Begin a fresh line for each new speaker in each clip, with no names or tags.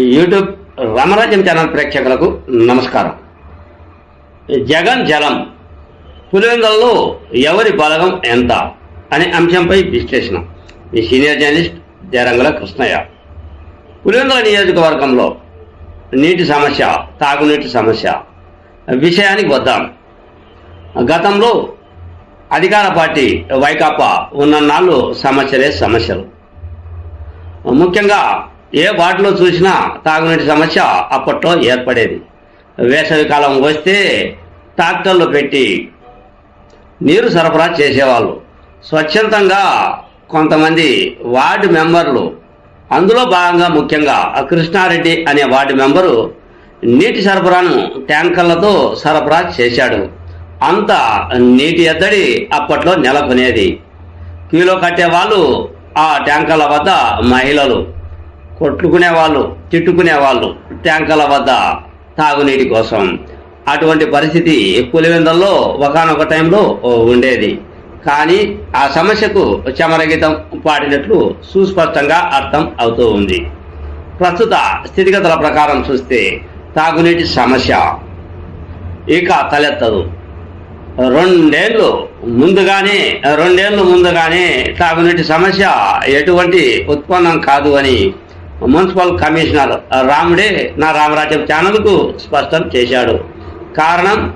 YouTube రామరాజ్యం channel ప్రేక్షకులకు నమస్కారం. జగన్ జలం పులివెందులలో ఎవరి బలగం ఎంత అనే అంశంపై విశ్లేషణ. ఈ సీనియర్ జర్నలిస్ట్ జరంగుల కృష్ణయ్య. పులివెందుల నియోజకవర్గంలో నీటి సమస్య తాగునీటి సమస్య విషయానికి వద్దాం. గతంలో అధికార పార్టీ వైకాపా ఉన్న నాళ్ళు సమస్యలే సమస్యలు. ముఖ్యంగా ఏ వాటిలో చూసినా తాగునీటి సమస్య అప్పట్లో ఏర్పడేది. వేసవికాలం వస్తే ట్రాక్టర్లు పెట్టి నీరు సరఫరా చేసేవాళ్ళు. స్వచ్ఛందంగా కొంతమంది వార్డు మెంబర్లు అందులో భాగంగా ముఖ్యంగా కృష్ణారెడ్డి అనే వార్డు మెంబరు నీటి సరఫరాను ట్యాంకర్లతో సరఫరా చేశాడు. అంత నీటి ఎద్దడి అప్పట్లో నెలకొనేది. క్యూలో కట్టే వాళ్ళు ఆ ట్యాంకర్ల వద్ద మహిళలు. కొట్టుకునే వాళ్ళు తిట్టుకునే వాళ్ళు ట్యాంకర్ల వద్ద తాగునీటి కోసం. అటువంటి పరిస్థితి పులివెందల్లో ఒకనొక టైంలో ఉండేది. కానీ ఆ సమస్యకు చమరగీతం పాడినట్లు సుస్పష్టంగా అర్థం అవుతూ ఉంది. ప్రస్తుత స్థితిగతుల ప్రకారం చూస్తే తాగునీటి సమస్య ఇక తలెత్తదు. రెండేళ్ళు ముందుగానే రెండేళ్ళు ముందుగానే తాగునీటి సమస్య ఎటువంటి ఉత్పన్నం కాదు అని మున్సిపల్ కమిషనర్ రాముడే నా రామరాజ్యం ఛానల్కు స్పష్టం చేశాడు. కారణం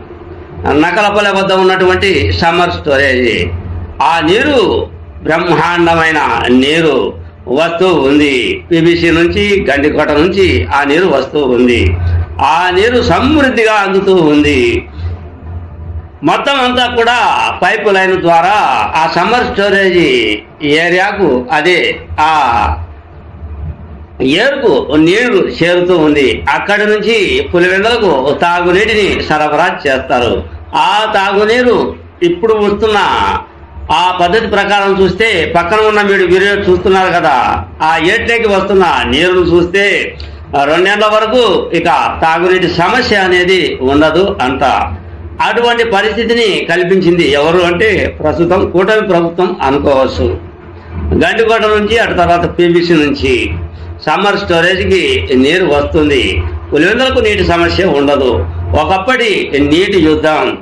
నకలపల్లె వద్ద ఉన్నటువంటి సమ్మర్ స్టోరేజ్. ఆ నీరు బ్రహ్మాండమైన నీరు వస్తూ ఉంది. పిబిసి నుంచి గండికోట నుంచి ఆ నీరు వస్తూ ఉంది. ఆ నీరు సమృద్ధిగా అందుతూ ఉంది. మొత్తం అంతా కూడా పైపు లైన్ ద్వారా ఆ సమ్మర్ స్టోరేజ్ ఏరియాకు అదే ఆ ఏరుకు నీరు చేరుతూ ఉంది. అక్కడి నుంచి పులివెందులకు తాగునీటిని సరఫరా చేస్తారు. ఆ తాగునీరు ఇప్పుడు వస్తున్న ఆ పద్ధతి ప్రకారం చూస్తే పక్కన ఉన్న మీరు వీడియో చూస్తున్నారు కదా ఆ ఏట్లోకి వస్తున్న నీరును చూస్తే రెండేళ్ళ వరకు ఇక తాగునీటి సమస్య అనేది ఉండదు అంత అటువంటి పరిస్థితిని కల్పించింది ఎవరు అంటే ప్రస్తుతం కూటమి ప్రభుత్వం అనుకోవచ్చు. గండికోట నుంచి అటు తర్వాత పీబీసీ నుంచి. సమ్మర్ స్టోరేజ్కి నీరు వస్తుంది. పులివెందులకు నీటి సమస్య ఉండదు. ఒకప్పటి నీటి యుద్ధం.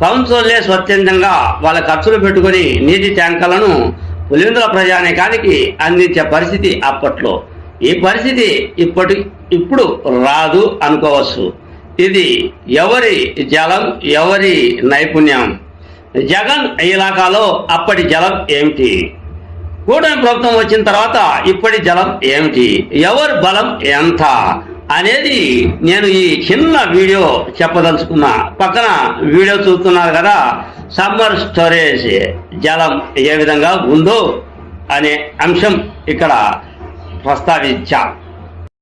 కౌన్సిల్లే స్వచ్ఛందంగా వాళ్ళ ఖర్చులు పెట్టుకొని నీటి ట్యాంకర్లను పులివెందుల ప్రజానికానికి అందించే పరిస్థితి అప్పట్లో. ఈ పరిస్థితి ఇప్పటి ఇప్పుడు రాదు అనుకోవచ్చు. ఇది ఎవరి జలం ఎవరి నైపుణ్యం? జగన్ ఇలాకాలో అప్పటి జలం ఏమిటి? కూటమి ప్రభుత్వం వచ్చిన తర్వాత ఇప్పటి జలం ఏమిటి? ఎవరి బలం ఎంత? అనేది నేను ఈ చిన్న వీడియో చెప్పదలుచుకున్నా. పక్కన వీడియో చూస్తున్నారు కదా సమ్మర్ స్టోరేజ్ జలం ఏ విధంగా ఉందో అనే అంశం ఇక్కడ ప్రస్తావించా.